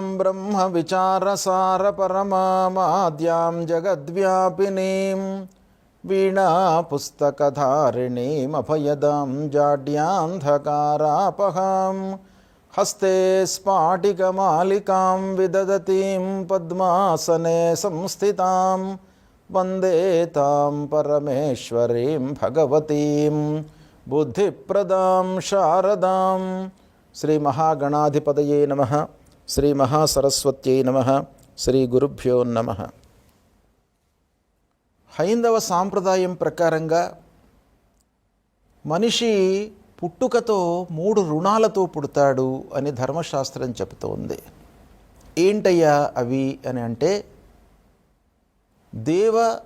ब्रह्म विचार सार ब्रह्मविचारसारपरमामाद्यां जगद्व्यापिनीं वीणा वीणापुस्तकधारिणीमभयदां जाड्यान्धकारापहां हस्ते स्फाटिकमालिकां विदधतीं पद्मासने संस्थितां वंदे तां परमेश्वरीं भगवतीं बुद्धिप्रदां शारदां श्रीमहागणाधिपतये नमः। శ్రీ మహాసరస్వత్యై నమ శ్రీ గురుభ్యో నమ. హైందవ సాంప్రదాయం ప్రకారంగా మనిషి పుట్టుకతో మూడు రుణాలతో పుడతాడు అని ధర్మశాస్త్రం చెబుతోంది. ఏంటయ్యా అవి అని అంటే దేవ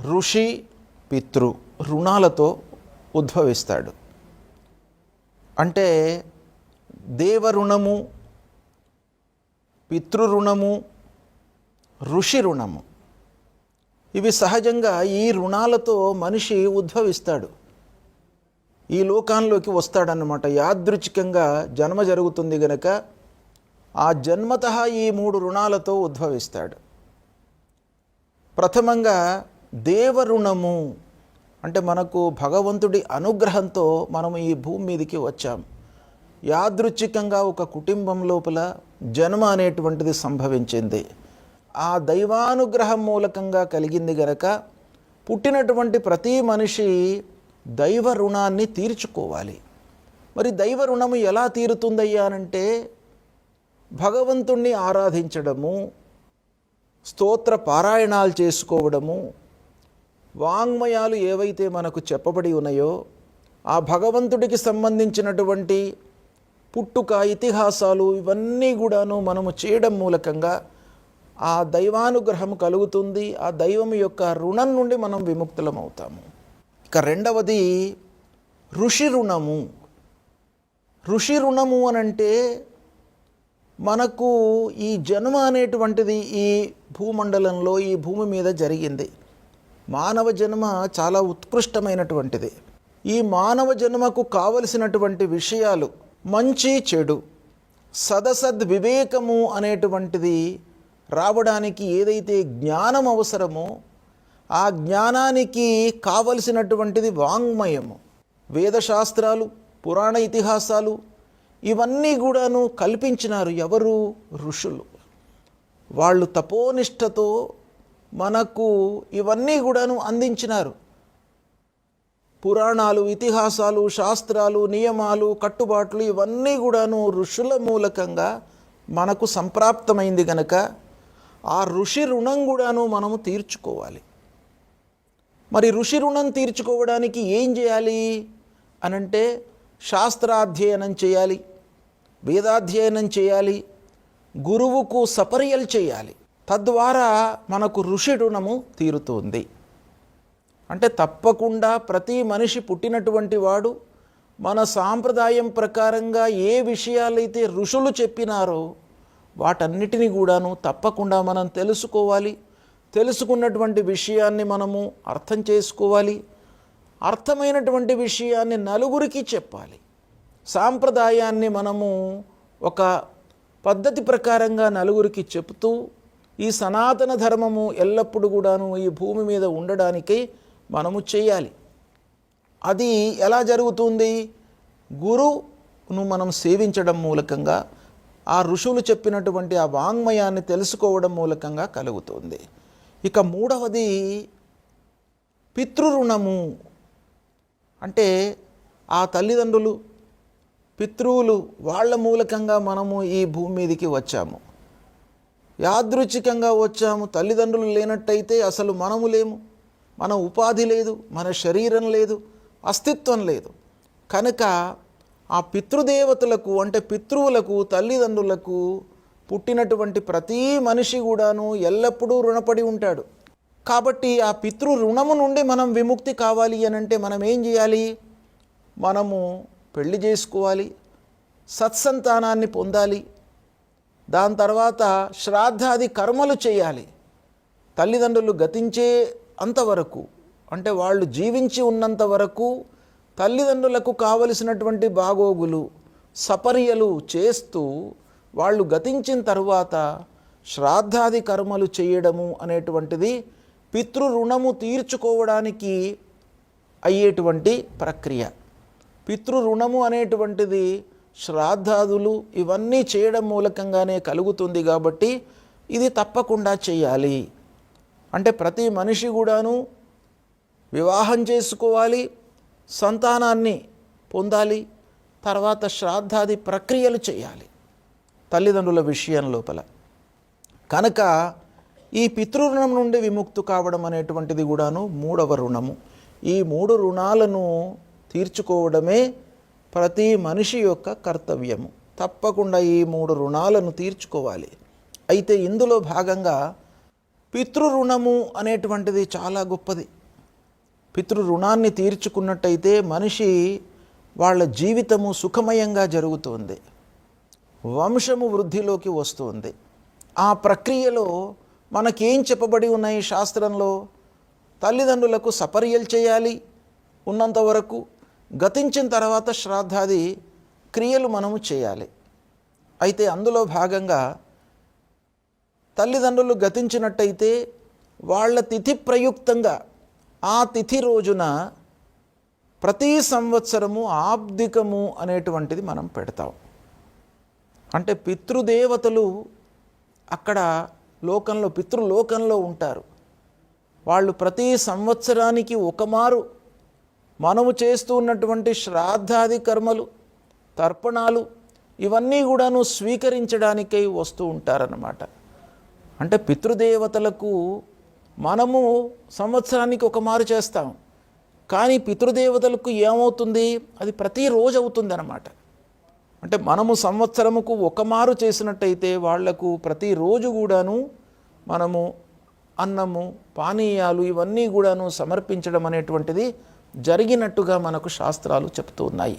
ఋషి పితృ రుణాలతో ఉద్భవిస్తాడు. అంటే దేవ పితృరుణము ఋషి రుణము ఇవి సహజంగా ఈ రుణాలతో మనిషి ఉద్భవిస్తాడు. ఈ లోకాల్లోకి వస్తాడనమాట యాదృచ్ఛికంగా జన్మ జరుగుతుంది గనక ఆ జన్మత ఈ మూడు రుణాలతో ఉద్భవిస్తాడు. ప్రథమంగా దేవరుణము అంటే మనకు భగవంతుడి అనుగ్రహంతో మనం ఈ భూమి మీదకి వచ్చాం. యాదృచ్ఛికంగా ఒక కుటుంబం లోపల జన్మ అనేటువంటిది సంభవించింది. ఆ దైవానుగ్రహం మూలకంగా కలిగింది గనక పుట్టినటువంటి ప్రతి మనిషి దైవ రుణాన్ని తీర్చుకోవాలి. మరి దైవ రుణము ఎలా తీరుతుందయ్యానంటే భగవంతుణ్ణి ఆరాధించడము స్తోత్ర పారాయణాలు చేసుకోవడము వాంగ్మయాలు ఏవైతే మనకు చెప్పబడి ఉన్నాయో ఆ భగవంతుడికి సంబంధించినటువంటి పుట్టుక ఇతిహాసాలు ఇవన్నీ కూడాను మనము చేయడం మూలకంగా ఆ దైవానుగ్రహం కలుగుతుంది. ఆ దైవం యొక్క రుణం నుండి మనం విముక్తులం అవుతాము. ఇక రెండవది ఋషి రుణము. ఋషి రుణము అనంటే మనకు ఈ జన్మ అనేటువంటిది ఈ భూమండలంలో ఈ భూమి మీద జరిగింది. మానవ జన్మ చాలా ఉత్కృష్టమైనటువంటిది. ఈ మానవ జన్మకు కావలసినటువంటి విషయాలు మంచి చెడు సదసద్ వివేకము అనేటువంటిది రావడానికి ఏదైతే జ్ఞానం అవసరమో ఆ జ్ఞానానికి కావలసినటువంటిది వాంగ్మయము. వేదశాస్త్రాలు పురాణ ఇతిహాసాలు ఇవన్నీ కూడాను కల్పించినారు ఎవరు? ఋషులు. వాళ్ళు తపోనిష్టతో మనకు ఇవన్నీ కూడాను అందించినారు. పురాణాలు ఇతిహాసాలు శాస్త్రాలు నియమాలు కట్టుబాట్లు ఇవన్నీ కూడాను ఋషుల మూలకంగా మనకు సంప్రాప్తమైంది గనక ఆ ఋషి రుణం కూడాను మనము తీర్చుకోవాలి. మరి ఋషి రుణం తీర్చుకోవడానికి ఏం చేయాలి? అనంటే శాస్త్రాధ్యయనం చేయాలి వేదాధ్యయనం చేయాలి గురువుకు సపర్యలు చేయాలి. తద్వారా మనకు ఋషి రుణము తీరుతుంది. అంటే తప్పకుండా ప్రతి మనిషి పుట్టినటువంటి వాడు మన సాంప్రదాయం ప్రకారంగా ఏ విషయాలైతే ఋషులు చెప్పినారో వాటన్నిటినీ కూడాను తప్పకుండా మనం తెలుసుకోవాలి. తెలుసుకున్నటువంటి విషయాన్ని మనము అర్థం చేసుకోవాలి. అర్థమైనటువంటి విషయాన్ని నలుగురికి చెప్పాలి. సాంప్రదాయాన్ని మనము ఒక పద్ధతి ప్రకారంగా నలుగురికి చెప్తూ ఈ సనాతన ధర్మము ఎల్లప్పుడూ కూడాను ఈ భూమి మీద ఉండడానికై మనము చేయాలి. అది ఎలా జరుగుతుంది? గురువును మనం సేవించడం మూలకంగా ఆ ఋషులు చెప్పినటువంటి ఆ వాంగ్మయాన్ని తెలుసుకోవడం మూలకంగా కలుగుతుంది. ఇక మూడవది పితృరుణము. అంటే ఆ తల్లిదండ్రులు పితృవులు వాళ్ళ మూలకంగా మనము ఈ భూమి మీదకి వచ్చాము. యాదృచ్ఛికంగా వచ్చాము. తల్లిదండ్రులు లేనట్టయితే అసలు మనము లేము. మన ఉపాధి లేదు మన శరీరం లేదు అస్తిత్వం లేదు. కనుక ఆ పితృదేవతలకు అంటే పితృవులకు తల్లిదండ్రులకు పుట్టినటువంటి ప్రతి మనిషి కూడాను ఎల్లప్పుడూ రుణపడి ఉంటాడు. కాబట్టి ఆ పితృ రుణము నుండి మనం విముక్తి కావాలి అని అంటే మనం ఏం చేయాలి? మనము పెళ్ళి చేసుకోవాలి సత్సంతానాన్ని పొందాలి దాని తర్వాత శ్రాద్ధాది కర్మలు చేయాలి. తల్లిదండ్రులు గతించే అంతవరకు అంటే వాళ్ళు జీవించి ఉన్నంత వరకు తల్లిదండ్రులకు కావలసినటువంటి బాగోగులు సపర్యలు చేస్తూ వాళ్ళు గతించిన తరువాత శ్రాద్ధాది కర్మలు చేయడము అనేటువంటిది పితృ రుణము తీర్చుకోవడానికి అయ్యేటువంటి ప్రక్రియ. పితృ రుణము అనేటువంటిది శ్రాద్ధాదులు ఇవన్నీ చేయడం మూలకంగానే కలుగుతుంది కాబట్టి ఇది తప్పకుండా చేయాలి. అంటే ప్రతి మనిషి కూడాను వివాహం చేసుకోవాలి సంతానాన్ని పొందాలి తర్వాత శ్రాద్ధాది ప్రక్రియలు చేయాలి తల్లిదండ్రుల విషయం లోపల. కనుక ఈ పితృరుణం నుండి విముక్తు కావడం అనేటువంటిది కూడాను మూడవ రుణము. ఈ మూడు రుణాలను తీర్చుకోవడమే ప్రతి మనిషి యొక్క కర్తవ్యము. తప్పకుండా ఈ మూడు రుణాలను తీర్చుకోవాలి. అయితే ఇందులో భాగంగా పితృ రుణము అనేటువంటిది చాలా గొప్పది. పితృ రుణాన్ని తీర్చుకున్నట్టయితే మనిషి వాళ్ళ జీవితము సుఖమయంగా జరుగుతుంది. వంశము వృద్ధిలోకి వస్తుంది. ఆ ప్రక్రియలో మనకేం చెప్పబడి ఉన్నాయి శాస్త్రంలో? తల్లిదండ్రులకు సపర్యలు చేయాలి ఉన్నంత వరకు గతించిన తర్వాత శ్రాద్ధాది క్రియలు మనము చేయాలి. అయితే అందులో భాగంగా తల్లిదండ్రులు గతించినట్టయితే వాళ్ళ తిథి ప్రయుక్తంగా ఆ తిథి రోజున ప్రతి సంవత్సరము ఆబ్దికము అనేటువంటిది మనం పెడతాం. అంటే పితృదేవతలు అక్కడ లోకంలో పితృలోకంలో ఉంటారు. వాళ్ళు ప్రతి సంవత్సరానికి ఒకమారు మనము చేస్తూ ఉన్నటువంటి శ్రాద్ధాది కర్మలు తర్పణాలు ఇవన్నీ కూడాను స్వీకరించడానికై వస్తూ ఉంటారన్నమాట. అంటే పితృదేవతలకు మనము సంవత్సరానికి ఒక మారు చేస్తాం. కానీ పితృదేవతలకు ఏమవుతుంది? అది ప్రతిరోజు అవుతుంది అన్నమాట అంటే మనము సంవత్సరముకు ఒక మారు చేసినట్టయితే వాళ్ళకు ప్రతిరోజు కూడాను మనము అన్నము పానీయాలు ఇవన్నీ కూడాను సమర్పించడం అనేటువంటిది జరిగినట్టుగా మనకు శాస్త్రాలు చెప్తూ ఉన్నాయి.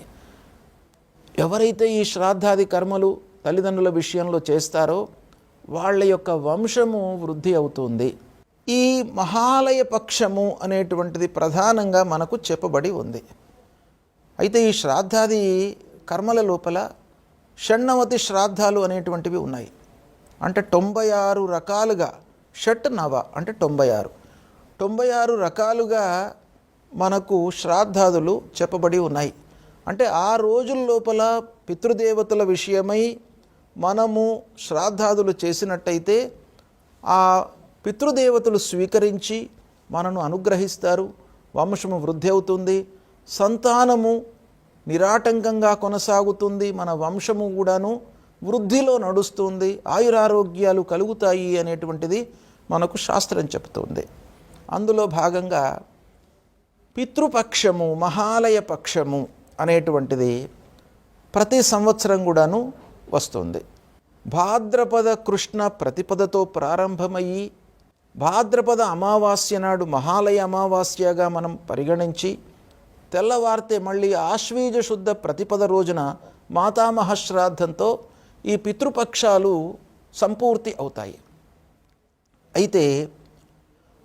ఎవరైతే ఈ శ్రాద్ధాది కర్మలు తల్లిదండ్రుల విషయంలో చేస్తారో వాళ్ళ యొక్క వంశము వృద్ధి అవుతుంది. ఈ మహాలయ పక్షము అనేటువంటిది ప్రధానంగా మనకు చెప్పబడి ఉంది. అయితే ఈ శ్రాద్ధాది కర్మల లోపల షణ్ణవతి శ్రాద్ధాలు అనేటువంటివి ఉన్నాయి. అంటే తొంభై ఆరు రకాలుగా షట్ నవ అంటే తొంభై ఆరు తొంభై ఆరు రకాలుగా మనకు శ్రాద్ధాదులు చెప్పబడి ఉన్నాయి. అంటే ఆ రోజుల లోపల పితృదేవతల విషయమై మనము శ్రాద్ధాదులు చేసినట్టయితే ఆ పితృదేవతలు స్వీకరించి మనను అనుగ్రహిస్తారు వంశము వృద్ధి అవుతుంది సంతానము నిరాటంకంగా కొనసాగుతుంది మన వంశము కూడాను వృద్ధిలో నడుస్తుంది ఆయురారోగ్యాలు కలుగుతాయి అనేటువంటిది మనకు శాస్త్రం చెప్తుంది అందులో భాగంగా పితృపక్షము మహాలయ పక్షము అనేటువంటిది ప్రతి సంవత్సరం కూడాను వస్తుంది. భాద్రపద కృష్ణ ప్రతిపదతో ప్రారంభమయ్యి భాద్రపద అమావాస్య నాడు మహాలయ అమావాస్యగా మనం పరిగణించి తెల్లవారితే మళ్ళీ ఆశ్వీజ శుద్ధ ప్రతిపద రోజున మాతామహ శ్రాద్ధంతో ఈ పితృపక్షాలు సంపూర్తి అవుతాయి. అయితే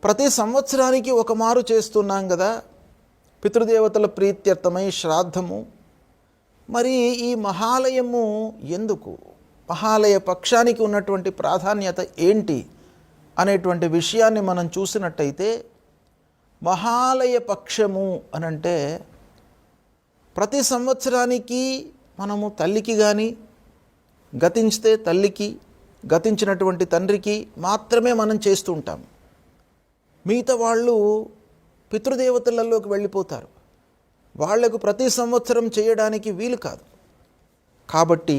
ప్రతి సంవత్సరానికి ఒక మారు చేస్తున్నాం కదా పితృదేవతల ప్రీత్యర్థమై శ్రాద్ధము మరి ఈ మహాలయము ఎందుకు? మహాలయ పక్షానికి ఉన్నటువంటి ప్రాధాన్యత ఏంటి? అనేటువంటి విషయాన్ని మనం చూసినట్టయితే మహాలయ పక్షము అనంటే ప్రతి సంవత్సరానికి మనము తల్లికి కానీ గతించితే తల్లికి గతించినటువంటి తండ్రికి మాత్రమే మనం చేస్తూ ఉంటాం. మిగతా వాళ్ళు పితృదేవతలలోకి వెళ్ళిపోతారు. వాళ్ళకు ప్రతి సంవత్సరం చేయడానికి వీలు కాదు. కాబట్టి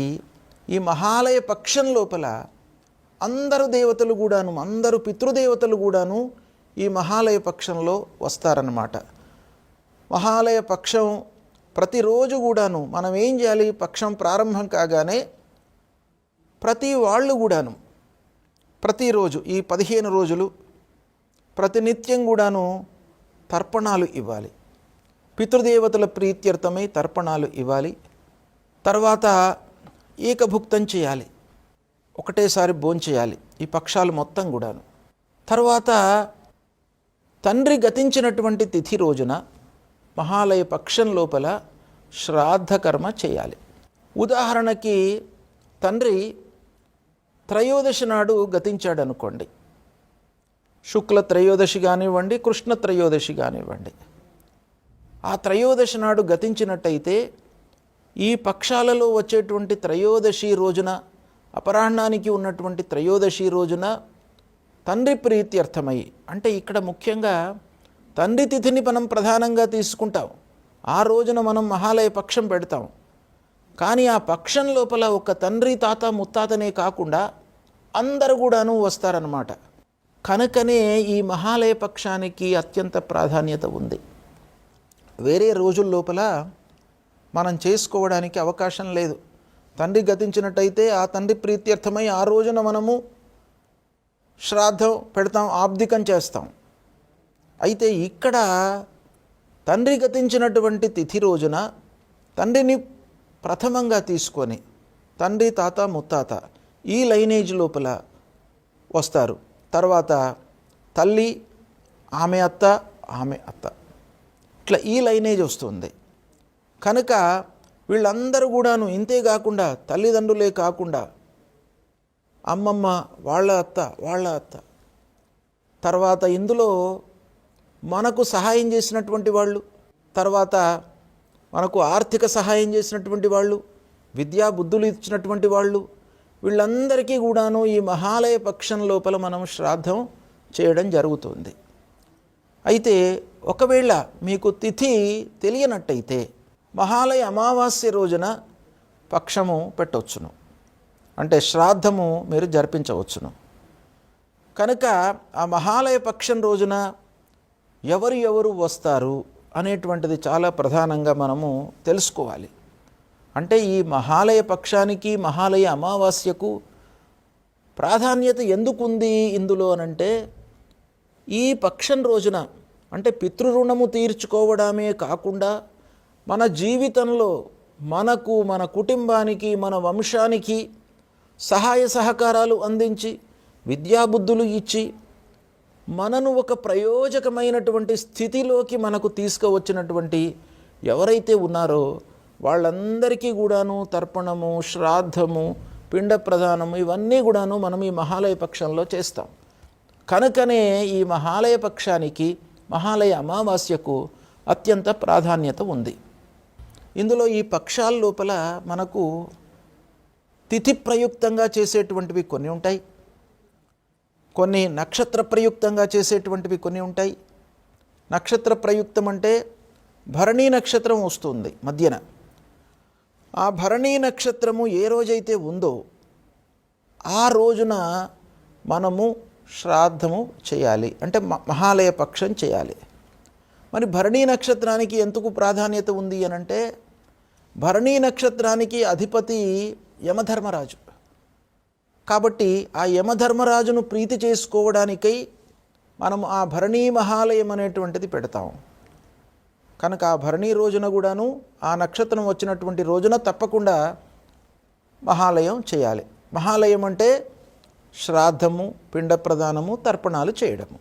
ఈ మహాలయ పక్షం లోపల అందరు దేవతలు కూడాను అందరు పితృదేవతలు కూడాను ఈ మహాలయ పక్షంలో వస్తారన్నమాట. మహాలయ పక్షం ప్రతిరోజు కూడాను మనం ఏం చేయాలి? పక్షం ప్రారంభం కాగానే ప్రతి వాళ్ళు కూడాను ప్రతిరోజు ఈ పదిహేను రోజులు ప్రతినిత్యం కూడాను తర్పణాలు ఇవ్వాలి. పితృదేవతల ప్రీత్యర్థమై తర్పణాలు ఇవ్వాలి. తర్వాత ఏకభుక్తం చేయాలి. ఒకటేసారి భోంచేయాలి ఈ పక్షాలు మొత్తం కూడాను. తర్వాత తండ్రి గతించినటువంటి తిథి రోజున మహాలయ పక్షం లోపల శ్రాద్ధకర్మ చేయాలి. ఉదాహరణకి తండ్రి త్రయోదశి నాడు గతించాడు అనుకోండి శుక్ల త్రయోదశి కానివ్వండి కృష్ణ త్రయోదశి కానివ్వండి. ఆ త్రయోదశి నాడు గతించినట్టయితే ఈ పక్షాలలో వచ్చేటువంటి త్రయోదశి రోజున అపరాహ్నానికి ఉన్నటువంటి త్రయోదశి రోజున తండ్రి ప్రీత్యర్థమై అంటే ఇక్కడ ముఖ్యంగా తండ్రి తిథిని మనం ప్రధానంగా తీసుకుంటాం. ఆ రోజున మనం మహాలయ పక్షం పెడతాం. కానీ ఆ పక్షం లోపల ఒక తండ్రి తాత ముత్తాతనే కాకుండా అందరు కూడాను వస్తారనమాట కనుకనే ఈ మహాలయ పక్షానికి అత్యంత ప్రాధాన్యత ఉంది. వేరే రోజుల లోపల మనం చేసుకోవడానికి అవకాశం లేదు. తండ్రి గతించినట్టయితే ఆ తండ్రి ప్రీత్యర్థమై ఆ రోజున మనము శ్రాద్ధం పెడతాం ఆబ్దికం చేస్తాం. అయితే ఇక్కడ తండ్రి గతించినటువంటి తిథి రోజున తండ్రిని ప్రథమంగా తీసుకొని తండ్రి తాత ముత్తాత ఈ లైనేజ్ లోపల వస్తారు. తర్వాత తల్లి ఆమె అత్త ఆమె అత్త. ఇట్లా ఈ లైనేజ్ వస్తుంది. కనుక వీళ్ళందరూ కూడాను ఇంతే కాకుండా తల్లిదండ్రులే కాకుండా అమ్మమ్మ వాళ్ళ అత్త వాళ్ళ అత్త తర్వాత ఇందులో మనకు సహాయం చేసినటువంటి వాళ్ళు తర్వాత మనకు ఆర్థిక సహాయం చేసినటువంటి వాళ్ళు విద్యా బుద్ధులు ఇచ్చినటువంటి వాళ్ళు వీళ్ళందరికీ కూడాను ఈ మహాలయ పక్షం లోపల మనం శ్రాద్ధం చేయడం జరుగుతుంది. అయితే ఒకవేళ మీకు తిథి తెలియనట్టయితే మహాలయ అమావాస్య రోజున పక్షము పెట్టవచ్చును. అంటే శ్రాద్ధము మీరు జరిపించవచ్చును. కనుక ఆ మహాలయ పక్షం రోజున ఎవరు ఎవరు వస్తారు అనేటువంటిది చాలా ప్రధానంగా మనము తెలుసుకోవాలి. అంటే ఈ మహాలయ పక్షానికి మహాలయ అమావాస్యకు ప్రాధాన్యత ఎందుకుంది ఇందులో అనంటే ఈ పక్షం రోజున అంటే పితృరుణము తీర్చుకోవడమే కాకుండా మన జీవితంలో మనకు మన కుటుంబానికి మన వంశానికి సహాయ సహకారాలు అందించి విద్యాబుద్ధులు ఇచ్చి మనను ఒక ప్రయోజకమైనటువంటి స్థితిలోకి మనకు తీసుకువచ్చినటువంటి ఎవరైతే ఉన్నారో వాళ్ళందరికీ కూడాను తర్పణము శ్రాద్ధము పిండ ప్రధానము ఇవన్నీ కూడాను మనం ఈ మహాలయ పక్షంలో చేస్తాం. కనుకనే ఈ మహాలయ పక్షానికి మహాలయ అమావాస్యకు అత్యంత ప్రాధాన్యత ఉంది. ఇందులో ఈ పక్షాల లోపల మనకు తిథి ప్రయుక్తంగా చేసేటువంటివి కొన్ని ఉంటాయి. కొన్ని నక్షత్ర ప్రయుక్తంగా చేసేటువంటివి కొన్ని ఉంటాయి. నక్షత్ర ప్రయుక్తం అంటే భరణీ నక్షత్రం వస్తుంది మధ్యన. ఆ భరణీ నక్షత్రము ఏ రోజైతే ఉందో ఆ రోజున మనము శ్రాద్ధము చేయాలి. అంటే మ- మహాలయ పక్షం చేయాలి. మరి భరణీ నక్షత్రానికి ఎందుకు ప్రాధాన్యత ఉంది అని అంటే భరణీ నక్షత్రానికి అధిపతి యమధర్మరాజు. కాబట్టి ఆ యమధర్మరాజును ప్రీతి చేసుకోవడానికై మనం ఆ భరణీ మహాలయం అనేటువంటిది పెడతాం. కనుక ఆ భరణీ రోజున కూడాను ఆ నక్షత్రం వచ్చినటువంటి రోజున తప్పకుండా మహాలయం చేయాలి. మహాలయం అంటే శ్రాద్ధము పిండ ప్రదానము తర్పణాలు చేయడము.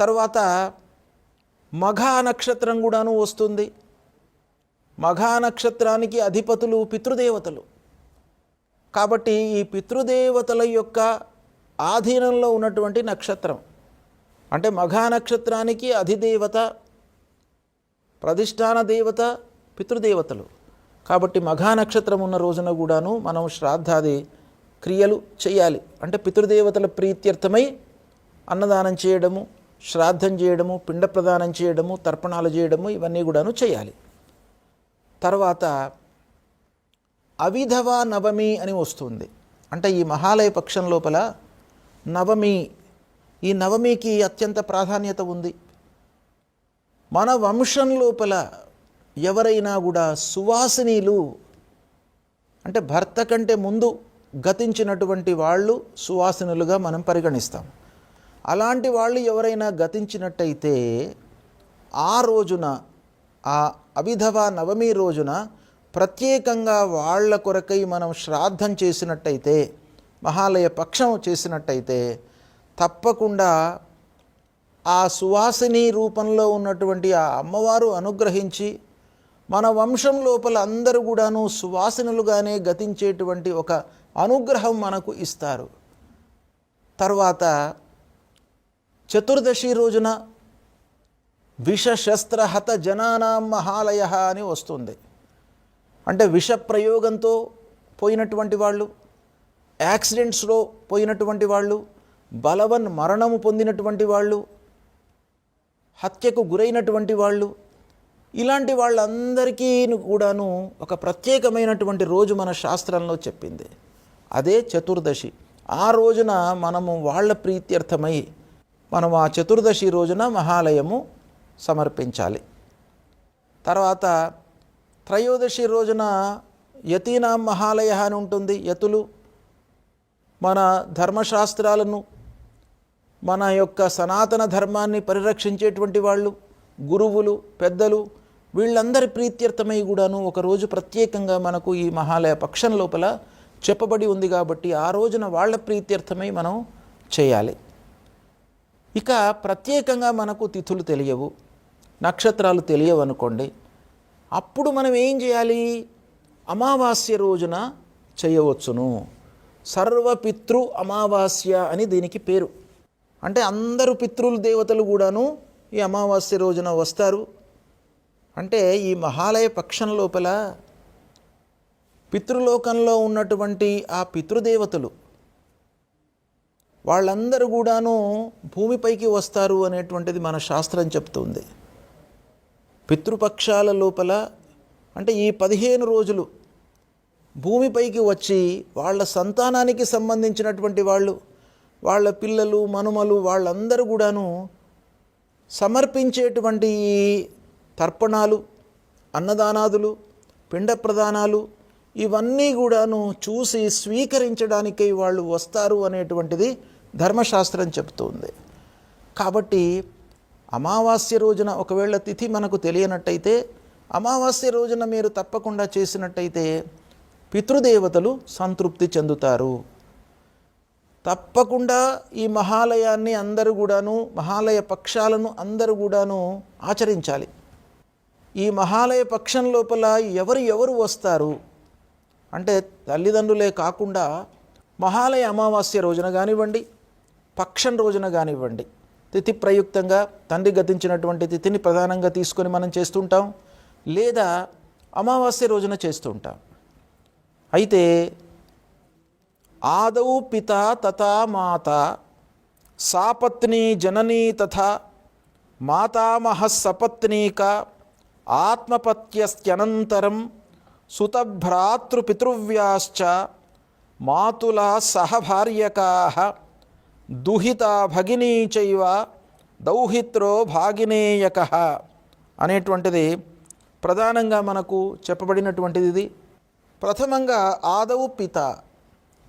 తర్వాత మఘా నక్షత్రం కూడాను వస్తుంది. మఘా నక్షత్రానికి అధిపతులు పితృదేవతలు. కాబట్టి ఈ పితృదేవతల యొక్క ఆధీనంలో ఉన్నటువంటి నక్షత్రం అంటే మఘా నక్షత్రానికి అధిదేవత ప్రతిష్టాన దేవత పితృదేవతలు. కాబట్టి మఘా నక్షత్రం ఉన్న రోజున కూడాను మనం శ్రాద్ధాది క్రియలు చేయాలి. అంటే పితృదేవతల ప్రీత్యర్థమై అన్నదానం చేయడము శ్రాద్ధం చేయడము పిండ ప్రదానం చేయడము తర్పణాలు చేయడము ఇవన్నీ కూడాను చేయాలి. తర్వాత అవిధవ నవమి అని వస్తుంది. అంటే ఈ మహాలయ పక్షం లోపల నవమి ఈ నవమికి అత్యంత ప్రాధాన్యత ఉంది. మన వంశం లోపల ఎవరైనా కూడా సువాసినీలు అంటే భర్త కంటే ముందు గతించినటువంటి వాళ్ళు సువాసనలుగా మనం పరిగణిస్తాం. అలాంటి వాళ్ళు ఎవరైనా గతించినట్టయితే ఆ రోజున ఆ అవిధవ నవమి రోజున ప్రత్యేకంగా వాళ్ళ కొరకై మనం శ్రాద్ధం చేసినట్టయితే మహాలయ పక్షం చేసినట్టయితే తప్పకుండా ఆ సువాసిని రూపంలో ఉన్నటువంటి ఆ అమ్మవారు అనుగ్రహించి మన వంశం లోపల అందరూ కూడాను సువాసనలుగానే గతించేటువంటి ఒక అనుగ్రహం మనకు ఇస్తారు. తర్వాత చతుర్దశి రోజున విషశస్త్రహత జనానాం మహాలయ అని వస్తుంది. అంటే విష ప్రయోగంతో పోయినటువంటి వాళ్ళు యాక్సిడెంట్స్లో పోయినటువంటి వాళ్ళు బలవన్ మరణము పొందినటువంటి వాళ్ళు హత్యకు గురైనటువంటి వాళ్ళు ఇలాంటి వాళ్ళందరికీ కూడాను ఒక ప్రత్యేకమైనటువంటి రోజు మన శాస్త్రంలో చెప్పింది. అదే చతుర్దశి. ఆ రోజున మనము వాళ్ళ ప్రీత్యర్థమై మనం ఆ చతుర్దశి రోజున మహాలయము సమర్పించాలి. తర్వాత త్రయోదశి రోజున యతీనాం మహాలయ అని ఉంటుంది యతులు. మన ధర్మశాస్త్రాలను మన యొక్క సనాతన ధర్మాన్ని పరిరక్షించేటువంటి వాళ్ళు గురువులు పెద్దలు వీళ్ళందరి ప్రీత్యర్థమై కూడాను ఒకరోజు ప్రత్యేకంగా మనకు ఈ మహాలయ పక్షం లోపల చెప్పబడి ఉంది కాబట్టి ఆ రోజున వాళ్ళ ప్రీత్యర్థమై మనం చేయాలి. ఇక ప్రత్యేకంగా మనకు తిథులు తెలియవు నక్షత్రాలు తెలియవు అనుకోండి. అప్పుడు మనం ఏం చేయాలి? అమావాస్య రోజున చేయవచ్చును. సర్వపితృ అమావాస్య అని దీనికి పేరు. అంటే అందరు పితృలు దేవతలు కూడాను ఈ అమావాస్య రోజున వస్తారు. అంటే ఈ మహాలయ పక్షం లోపల పితృలోకంలో ఉన్నటువంటి ఆ పితృదేవతలు వాళ్ళందరూ కూడాను భూమిపైకి వస్తారు అనేటువంటిది మన శాస్త్రం చెప్తుంది. పితృపక్షాల లోపల అంటే ఈ పదిహేను రోజులు భూమిపైకి వచ్చి వాళ్ళ సంతానానికి సంబంధించినటువంటి వాళ్ళు వాళ్ళ పిల్లలు మనుమలు వాళ్ళందరూ కూడాను సమర్పించేటువంటి ఈ తర్పణాలు అన్నదానాదులు పిండ ప్రదానాలు ఇవన్నీ కూడాను చూసి స్వీకరించడానికై వాళ్ళు వస్తారు అనేటువంటిది ధర్మశాస్త్రం చెప్తుంది కాబట్టి అమావాస్య రోజున ఒకవేళ తిథి మనకు తెలియనట్టయితే అమావాస్య రోజున మీరు తప్పకుండా చేసినట్టయితే పితృదేవతలు సంతృప్తి చెందుతారు. తప్పకుండా ఈ మహాలయాన్ని అందరూ కూడాను మహాలయ పక్షాలను అందరూ కూడాను ఆచరించాలి. ఈ మహాలయ పక్షం లోపల ఎవరు ఎవరు వస్తారు? అంటే తల్లిదండ్రులే కాకుండా మహాలయ అమావాస్య రోజున కానివ్వండి పక్షం రోజున కానివ్వండి తిథి ప్రయుక్తంగా తండ్రి గతించినటువంటి తిథిని ప్రధానంగా తీసుకొని మనం చేస్తుంటాం లేదా అమావాస్య రోజున చేస్తుంటాం. అయితే ఆదౌ పిత తథా మాత సాపత్ని జననీ తథా మాతామహ సపత్నీక ఆత్మపత్యస్త్యనంతరం సుతభ్రాతృపితృవ్యాశ్చ మాతుల సహభార్యకా దుహిత భగినీ చైవ దౌహిత్రో భాగినేయక అనేటువంటిది ప్రధానంగా మనకు చెప్పబడినటువంటిది ఇది. ప్రథమంగా ఆదవు పిత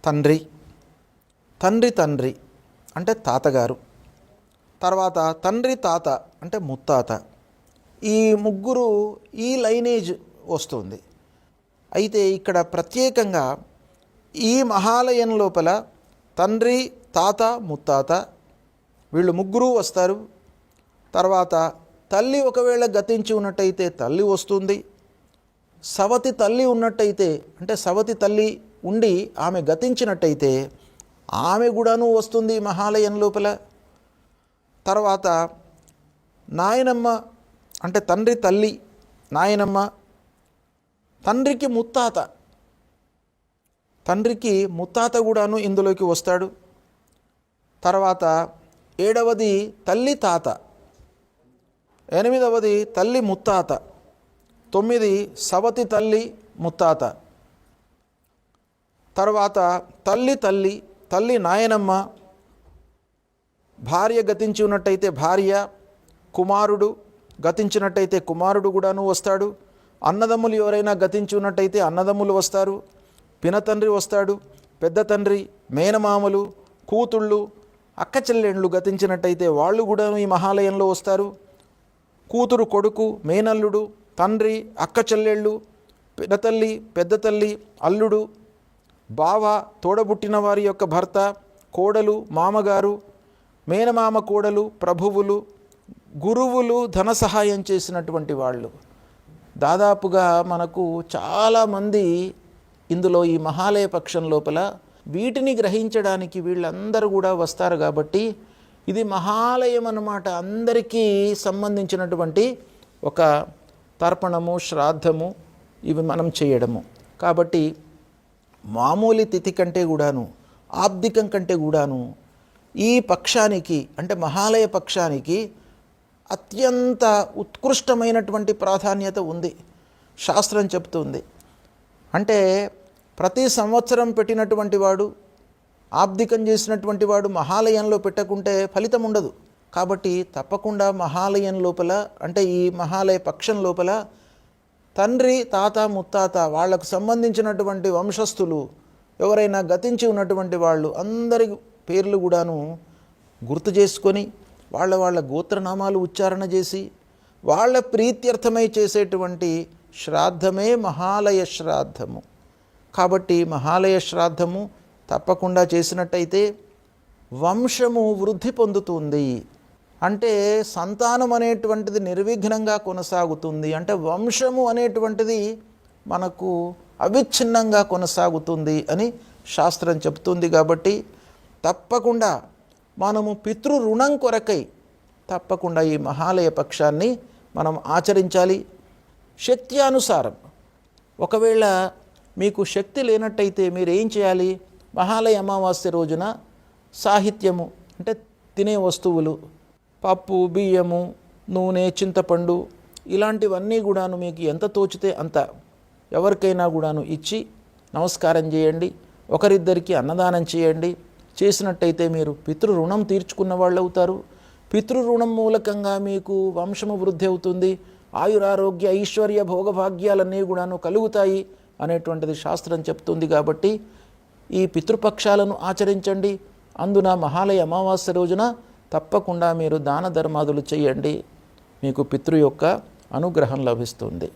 తండ్రి. తండ్రి తండ్రి అంటే తాతగారు. తర్వాత తండ్రి తాత అంటే ముత్తాత. ఈ ముగ్గురు ఈ లైనేజ్ వస్తుంది. అయితే ఇక్కడ ప్రత్యేకంగా ఈ మహాలయం లోపల తండ్రి తాత ముత్తాత వీళ్ళు ముగ్గురు వస్తారు. తర్వాత తల్లి ఒకవేళ గతించి ఉన్నట్టయితే తల్లి వస్తుంది. సవతి తల్లి ఉన్నట్టయితే అంటే సవతి తల్లి ఉండి ఆమె గతించినట్టయితే ఆమె కూడాను వస్తుంది మహాలయం లోపల. తర్వాత నాయనమ్మ అంటే తండ్రి తల్లి నాయనమ్మ తండ్రికి ముత్తాత. తండ్రికి ముత్తాత కూడాను ఇందులోకి వస్తాడు. తర్వాత ఏడవది తల్లి తాత. ఎనిమిదవది తల్లి ముత్తాత. తొమ్మిది సవతి తల్లి ముత్తాత. తర్వాత తల్లి తల్లి తల్లి నాయనమ్మ. భార్య గతించి ఉన్నట్టయితే భార్య కుమారుడు గతించినట్టయితే కుమారుడు కూడాను వస్తాడు. అన్నదమ్ములు ఎవరైనా గతించి ఉన్నట్టయితే అన్నదమ్ములు వస్తారు. పినతండ్రి వస్తాడు. పెద్ద తండ్రి మేనమామలు కూతుళ్ళు అక్క చెల్లెండ్లు గతించినట్టయితే వాళ్ళు కూడా ఈ మహాలయంలో వస్తారు. కూతురు కొడుకు మేనల్లుడు తండ్రి అక్క చెల్లెళ్ళు పినతల్లి పెద్ద తల్లి అల్లుడు బావ తోడబుట్టిన వారి యొక్క భర్త కోడలు మామగారు మేనమామ కోడలు ప్రభువులు గురువులు ధన సహాయం చేసినటువంటి వాళ్ళు. దాదాపుగా మనకు చాలామంది ఇందులో ఈ మహాలయ పక్షం లోపల వీటిని గ్రహించడానికి వీళ్ళందరూ కూడా వస్తారు కాబట్టి ఇది మహాలయం అన్నమాట. అందరికీ సంబంధించినటువంటి ఒక తర్పణము శ్రాద్ధము ఇవి మనం చేయడము. కాబట్టి మామూలు తిథి కంటే కూడాను ఆబ్దికం కంటే కూడాను ఈ పక్షానికి అంటే మహాలయ పక్షానికి అత్యంత ఉత్కృష్టమైనటువంటి ప్రాధాన్యత ఉంది. శాస్త్రం చెప్తుంది. అంటే ప్రతి సంవత్సరం పెట్టినటువంటి వాడు ఆబ్దికం చేసినటువంటి వాడు మహాలయంలో పెట్టకుంటే ఫలితం ఉండదు. కాబట్టి తప్పకుండా మహాలయం లోపల అంటే ఈ మహాలయ పక్షం లోపల తండ్రి తాత ముత్తాత వాళ్ళకు సంబంధించినటువంటి వంశస్థులు ఎవరైనా గతించి ఉన్నటువంటి వాళ్ళు అందరి పేర్లు కూడాను గుర్తు చేసుకొని వాళ్ళ వాళ్ళ గోత్రనామాలు ఉచ్చారణ చేసి వాళ్ళ ప్రీత్యర్థమై చేసేటువంటి శ్రాద్ధమే మహాలయ శ్రాద్ధము. కాబట్టి మహాలయ శ్రాద్ధము తప్పకుండా చేసినట్టయితే వంశము వృద్ధి పొందుతుంది. అంటే సంతానం అనేటువంటిది నిర్విఘ్నంగా కొనసాగుతుంది. అంటే వంశము అనేటువంటిది మనకు అవిచ్ఛిన్నంగా కొనసాగుతుంది అని శాస్త్రం చెప్తుంది కాబట్టి తప్పకుండా మనము పితృ రుణం కొరకై తప్పకుండా ఈ మహాలయ పక్షాన్ని మనం ఆచరించాలి. శక్త్యానుసారం. ఒకవేళ మీకు శక్తి లేనట్టయితే మీరు ఏం చేయాలి? మహాలయ అమావాస్య రోజున సాహిత్యము అంటే తినే వస్తువులు పప్పు బియ్యము నూనె చింతపండు ఇలాంటివన్నీ కూడాను మీకు ఎంత తోచితే అంత ఎవరికైనా కూడాను ఇచ్చి నమస్కారం చేయండి. ఒకరిద్దరికి అన్నదానం చేయండి. చేసినట్టయితే మీరు పితృరుణం తీర్చుకున్న వాళ్ళు అవుతారు పితృరుణం మూలకంగా మీకు వంశము వృద్ధి అవుతుంది. ఆయురారోగ్య ఐశ్వర్య భోగభాగ్యాలన్నీ కూడాను కలుగుతాయి అనేటువంటిది శాస్త్రం చెప్తుంది కాబట్టి ఈ పితృపక్షాలను ఆచరించండి. అందున మహాలయ అమావాస్య రోజున తప్పకుండా మీరు దాన ధర్మాదులు చేయండి. మీకు పితృ యొక్క అనుగ్రహం లభిస్తుంది.